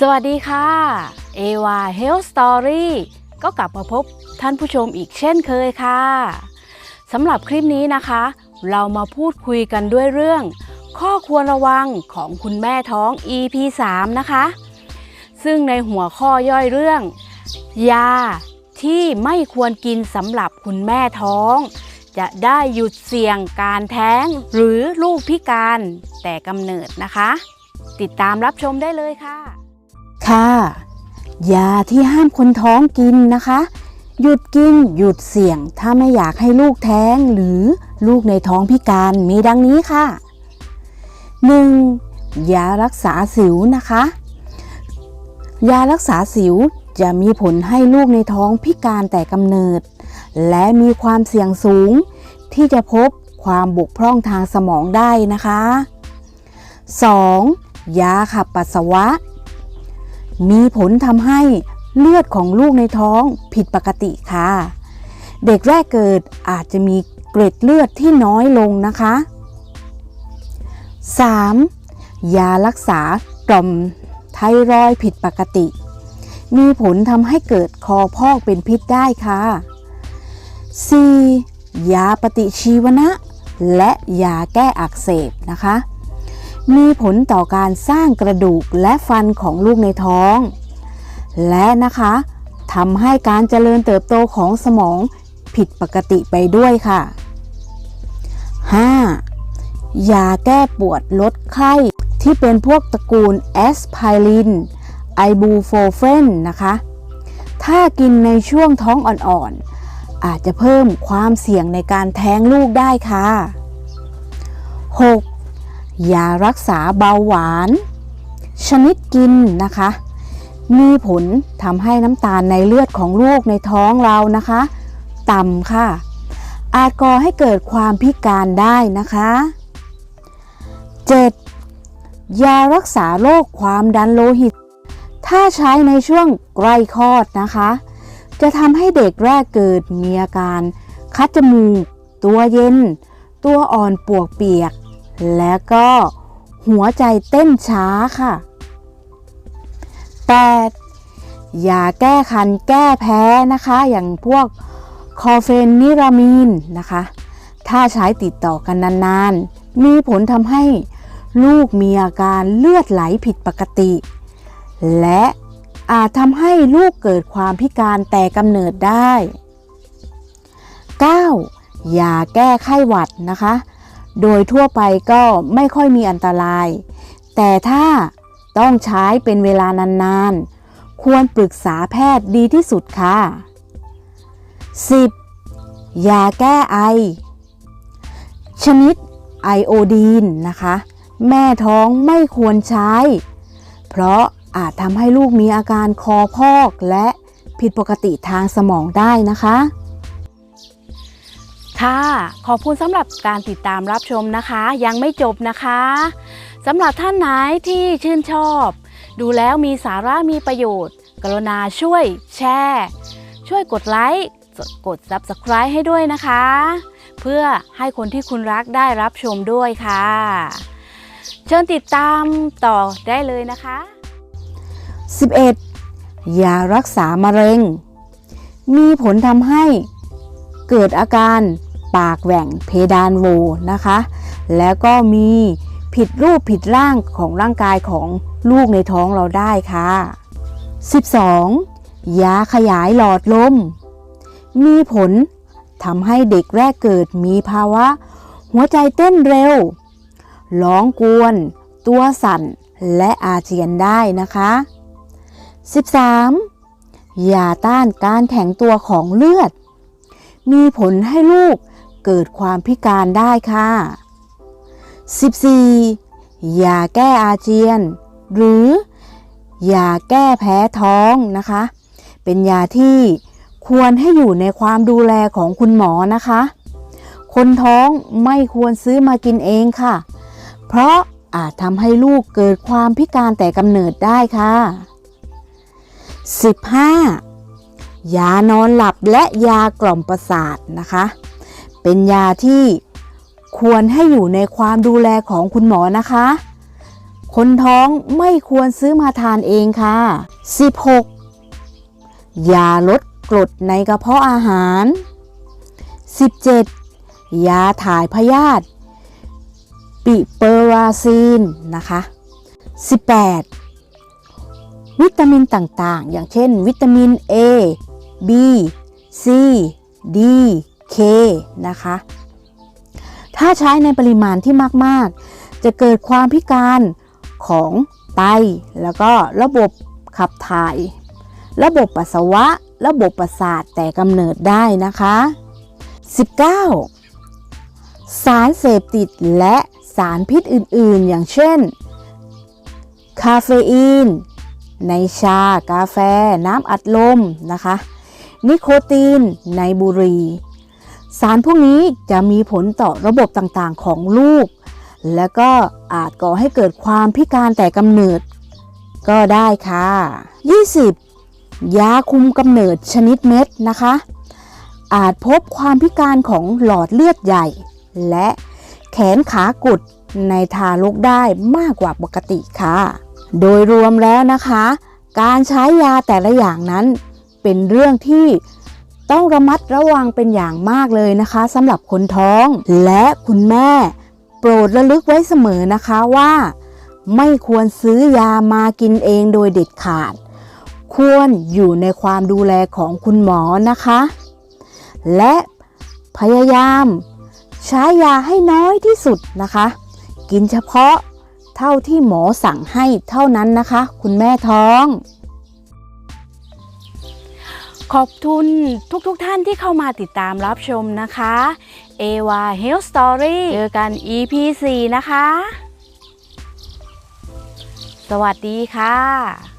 สวัสดีค่ะเอวา Health Story ก็กลับมาพบท่านผู้ชมอีกเช่นเคยค่ะสำหรับคลิปนี้นะคะ เรามาพูดคุยกันด้วยเรื่อง ข้อควรระวังของคุณแม่ท้อง EP 3 นะคะ ซึ่งในหัวข้อย่อยเรื่อง ยาที่ไม่ควรกินสำหรับคุณแม่ท้อง จะได้หยุดเสี่ยงการแท้งหรือลูกพิการแต่กำเนิดนะคะ ติดตามรับชมได้เลยค่ะ ค่ะยาที่ห้ามคนท้องกินนะคะ หยุดกินหยุดเสี่ยง ถ้าไม่อยากให้ลูกแท้งหรือลูกในท้องพิการมีดังนี้ค่ะ 1. ยารักษาสิวนะคะ ยารักษาสิวจะมีผลให้ลูกในท้องพิการแต่กำเนิด และมีความเสี่ยงสูง ที่จะพบความบกพร่องทางสมองได้นะคะ 2. ยาขับปัสสาวะ มีผลทำให้เลือดของลูกในท้องผิดปกติค่ะ เด็กแรกเกิดอาจจะมีเกล็ดเลือดที่น้อยลงนะคะ 3. ยารักษาต่อมไทรอยด์ผิดปกติ มีผลทำให้เกิดคอพอกเป็นพิษได้ค่ะ 4. ยาปฏิชีวนะ และยาแก้อักเสบนะคะ มีผลต่อการสร้างกระดูกและฟันของลูกในท้อง และนะคะทำให้การเจริญเติบโตของสมองผิดปกติไปด้วยค่ะ 5. ยาแก้ปวดลดไข้ ที่เป็นพวกตระกูลแอสไพริน ไอบูโฟเฟนนะคะ ถ้ากินในช่วงท้องอ่อนๆ อาจจะเพิ่มความเสี่ยงในการแท้งลูกได้ค่ะ 6. ยารักษาเบาหวาน ชนิดกินนะคะ มีผลทำให้น้ำตาลในเลือดของลูกในท้องเรานะคะ ต่ำค่ะ อาจก่อให้เกิดความพิการได้นะคะ 7. ยารักษาโรคความดันโลหิต ถ้าใช้ในช่วงใกล้คลอดนะคะ จะทำให้เด็กแรกเกิดมีอาการคัดจมูก ตัวเย็น ตัวอ่อนปวกเปียก และก็หัวใจเต้นช้าค่ะ 8. ยาแก้คันแก้แพ้นะคะ อย่างพวกคอเฟนนิรามีนนะคะ ถ้าใช้ติดต่อกันนานๆ มีผลทำให้ลูกมีอาการเลือดไหลผิดปกติ และอาจทำให้ลูกเกิดความพิการแต่กำเนิดได้ 9. ยาแก้ไข้หวัดนะคะ โดยทั่วไปก็ไม่ค่อยมีอันตราย แต่ถ้าต้องใช้เป็นเวลานานๆ ควรปรึกษาแพทย์ดีที่สุดค่ะ 10. ยาแก้ไอ ชนิดไอโอดีนนะคะ แม่ท้องไม่ควรใช้ เพราะอาจทำให้ลูกมีอาการคอพอกและผิดปกติทางสมองได้นะคะ ค่ะ ขอบคุณสำหรับการติดตามรับชมนะคะ ยังไม่จบนะคะสำหรับท่านไหนที่ชื่นชอบ ดูแล้วมีสาระมีประโยชน์ กรุณาช่วยแชร์ ช่วยกดไลค์กด Subscribe ให้ด้วยนะคะ เพื่อให้คนที่คุณรักได้รับชมด้วยค่ะ เชิญติดตามต่อได้เลยนะคะ 11. ยารักษามะเร็ง มีผลทำให้เกิดอาการ ปากแหว่งเพดานโหวนะคะ แล้วก็มีผิดรูปผิดร่างของร่างกายของลูกในท้องเราได้ค่ะ 12. ยาขยายหลอดลม มีผลทำให้เด็กแรกเกิดมีภาวะ หัวใจเต้นเร็ว ร้องกวน ตัวสั่น และอาเจียนได้นะคะ 13. ยาต้านการแข็งตัวของเลือด มีผลให้ลูก เกิดความพิการได้ค่ะ 14. ยาแก้อาเจียน หรือยาแก้แพ้ท้องนะคะ เป็นยาที่ควรให้อยู่ในความดูแลของคุณหมอนะคะ คนท้องไม่ควรซื้อมากินเองค่ะ เพราะอาจทำให้ลูกเกิดความพิการแต่กำเนิดได้ค่ะ 15. ยานอนหลับและยากล่อมประสาทนะคะ เป็นยาที่ควรให้อยู่ในความดูแลของคุณหมอนะคะ คนท้องไม่ควรซื้อมาทานเองค่ะ 16. ยาลดกรดในกระเพาะอาหาร 17. ยาถ่ายพยาธิปิเปอราซีนนะคะ 18. วิตามินต่างๆ อย่างเช่น วิตามิน A B C D K นะคะ ถ้าใช้ในปริมาณที่มาก ๆ จะเกิดความพิการของไต แล้วก็ระบบขับถ่าย ระบบปัสสาวะ ระบบประสาทแต่กำเนิดได้นะคะ 19. สารเสพติดและสารพิษอื่น ๆ อย่างเช่น คาเฟอีน ในชา กาแฟ น้ำอัดลมนะคะ นิโคติน ในบุหรี่ สารพวกนี้จะมีผลต่อระบบต่างๆของลูก และก็อาจก่อให้เกิดความพิการแต่กำเนิด ก็ได้ค่ะ 20. ยาคุมกำเนิดชนิดเม็ดนะคะ อาจพบความพิการของหลอดเลือดใหญ่ และแขนขากุดในทารกได้มากกว่าปกติค่ะ โดยรวมแล้วนะคะ การใช้ยาแต่ละอย่างนั้นเป็นเรื่องที่ ต้องระมัดระวังเป็นอย่างมากเลยนะคะสำหรับคนท้อง และคุณแม่ โปรดระลึกไว้เสมอนะคะว่า ไม่ควรซื้อยามากินเองโดยเด็ดขาด ควรอยู่ในความดูแลของคุณหมอนะคะ และพยายามใช้ยาให้น้อยที่สุดนะคะ กินเฉพาะเท่าที่หมอสั่งให้เท่านั้นนะคะ คุณแม่ท้อง ขอบทุนทุกๆทท่านที่เข้ามาติดตามรับชมนะคะเอวา Health Story เจอกัน EP 4 นะคะ สวัสดีค่ะ